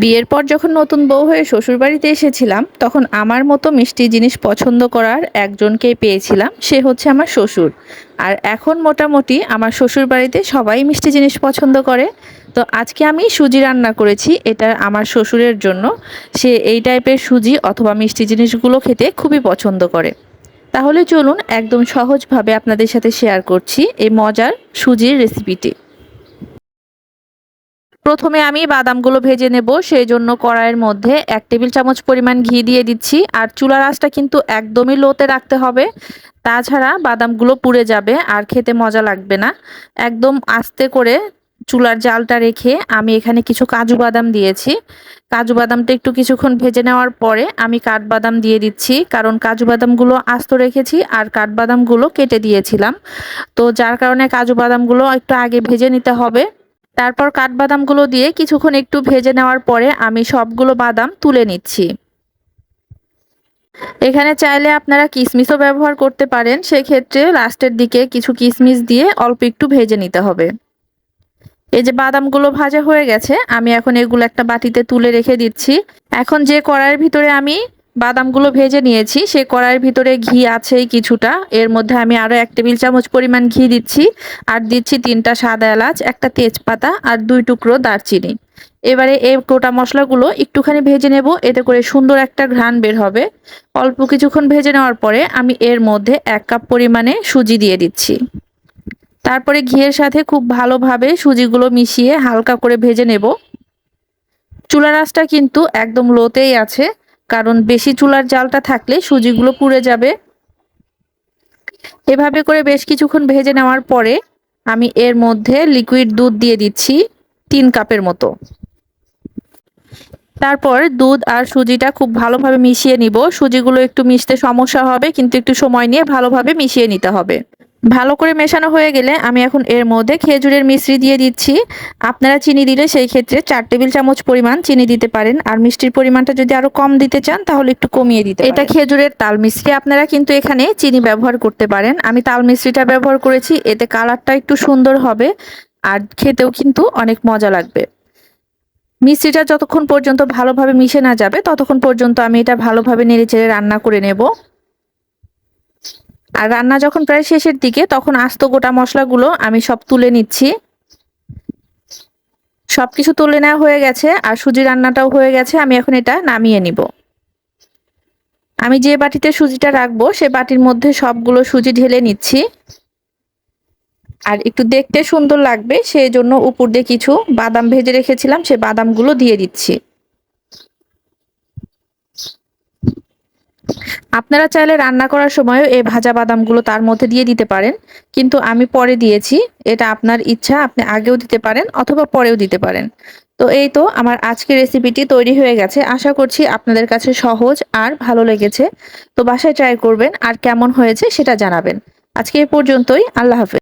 বিয়ের পর যখন নতুন বউ হয়ে শ্বশুরবাড়িতে এসেছিলাম, তখন আমার মতো মিষ্টি জিনিস পছন্দ করার একজনকেই পেয়েছিলাম, সে হচ্ছে আমার শ্বশুর। আর এখন মোটামুটি আমার শ্বশুর বাড়িতে সবাই মিষ্টি জিনিস পছন্দ করে। তো আজকে আমি সুজি রান্না করেছি, এটা আমার শ্বশুরের জন্য। সে এই টাইপের সুজি অথবা মিষ্টি জিনিসগুলো খেতে খুবই পছন্দ করে। তাহলে চলুন একদম সহজভাবে আপনাদের সাথে শেয়ার করছি এই মজার সুজির রেসিপিটি। প্রথমে আমি বাদামগুলো ভেজে নেব, সেই জন্য কড়াইয়ের মধ্যে এক টেবিল চামচ পরিমাণ ঘি দিয়ে দিচ্ছি। আর চুলার আঁচটা কিন্তু একদমই লোতে রাখতে হবে, তাছাড়া বাদামগুলো পুড়ে যাবে আর খেতে মজা লাগবে না। একদম আস্তে করে চুলার জালটা রেখে আমি এখানে কিছু কাজু বাদাম দিয়েছি। কাজু বাদামটা একটু কিছুক্ষণ ভেজে নেওয়ার পরে আমি কাঠবাদাম দিয়ে দিচ্ছি, কারণ কাজু বাদামগুলো আস্ত রেখেছি আর কাঠবাদামগুলো কেটে দিয়েছিলাম। তো যার কারণে কাজু বাদামগুলো একটু আগে ভেজে নিতে হবে। তারপর কাঠবাদামগুলো দিয়ে কিছুক্ষণ একটু ভেজে নেওয়ার পরে আমি সবগুলো বাদাম তুলে নিচ্ছি। এখানে চাইলে আপনারা কিশমিশও ব্যবহার করতে পারেন, সেক্ষেত্রে লাস্টের দিকে কিছু কিশমিশ দিয়ে অল্প একটু ভেজে নিতে হবে। এই যে বাদামগুলো ভাজা হয়ে গেছে, আমি এখন এগুলো একটা বাটিতে তুলে রেখে দিচ্ছি। এখন যে কড়াইয়ের ভিতরে আমি বাদামগুলো ভেজে নিয়েছি। সে কড়াইয়ের ভিতরে ঘি আছেই কিছুটা। এর মধ্যে আমি আরও এক টেবিল চামচ পরিমাণ ঘি দিচ্ছি। আর দিচ্ছি তিনটা সাদা এলাচ, একটা তেজপাতা আর দুই টুকরো দারচিনি। এবারে এই গোটা মশলাগুলো একটুখানি ভেজে নেব। এতে করে সুন্দর একটা ঘ্রাণ বের হবে। অল্প কিছুক্ষণ ভেজে নেওয়ার পরে আমি এর মধ্যে এক কাপ পরিমাণে সুজি দিয়ে দিচ্ছি। তারপরে ঘিয়ের সাথে খুব ভালোভাবে সুজিগুলো মিশিয়ে হালকা করে ভেজে নেব। চুলার আঁচটা কিন্তু একদম লোতেই আছে। কারণ বেশি চুলার জালটা থাকলে সুজিগুলো পুড়ে যাবে। এভাবে করে বেশ কিছুক্ষণ ভেজে নেওয়ার পরে আমি এর মধ্যে লিকুইড দুধ দিয়ে দিচ্ছি তিন কাপের মতো। তারপর দুধ আর সুজিটা খুব ভালোভাবে মিশিয়ে নিব। সুজিগুলো একটু মিশতে সমস্যা হবে, কিন্তু একটু সময় নিয়ে ভালোভাবে মিশিয়ে নিতে হবে। ভালো করে মেশানো হয়ে গেলে আমি এখন এর মধ্যে খেজুরের মিশ্রি দিয়ে দিচ্ছি। আপনারা চিনি দিলে সেই ক্ষেত্রে চার টেবিল চামচ পরিমাণ চিনি দিতে পারেন। আর মিষ্টির পরিমাণটা যদি আরও কম দিতে চান তাহলে একটু কমিয়ে দিতে এটা খেজুরের তাল মিশ্রি আপনারা কিন্তু এখানে চিনি ব্যবহার করতে পারেন। আমি তাল মিশ্রিটা ব্যবহার করেছি। এতে কালারটা একটু সুন্দর হবে। আর খেতেও কিন্তু অনেক মজা লাগবে। মিষ্টিটা যতক্ষণ পর্যন্ত ভালোভাবে মিশে না যাবে ততক্ষণ পর্যন্ত আমি এটা ভালোভাবে নেড়ে চেড়ে রান্না করে নেব। আর রান্না যখন প্রায় শেষের দিকে, তখন আস্ত গোটা মশলাগুলো আমি সব তুলে নিচ্ছি। সব কিছু তুলে নেওয়া হয়ে গেছে আর সুজি রান্নাটাও হয়ে গেছে। আমি এখন এটা নামিয়ে নিব। আমি যে বাটিতে সুজিটা রাখব, সে বাটির মধ্যে সবগুলো সুজি ঢেলে নিচ্ছি। আর একটু দেখতে সুন্দর লাগবে, সেই জন্য উপর দিয়ে কিছু বাদাম ভেজে রেখেছিলাম, সে বাদামগুলো দিয়ে দিচ্ছি। আপনারা চাইলে রান্না করার সময়ও এই ভাজা বাদামগুলো তার মধ্যে দিয়ে দিতে পারেন, কিন্তু আমি পরে দিয়েছি, এটা আপনার ইচ্ছা, আপনি আগেও দিতে পারেন অথবা পরেও দিতে পারেন। তো এই তো আমার আজকের রেসিপিটি তৈরি হয়ে গেছে, আশা করছি আপনাদের কাছে সহজ আর ভালো লেগেছে। তো বাসায় ট্রাই করবেন আর কেমন হয়েছে সেটা জানাবেন। আজকে এ পর্যন্তই, আল্লাহ হাফেজ।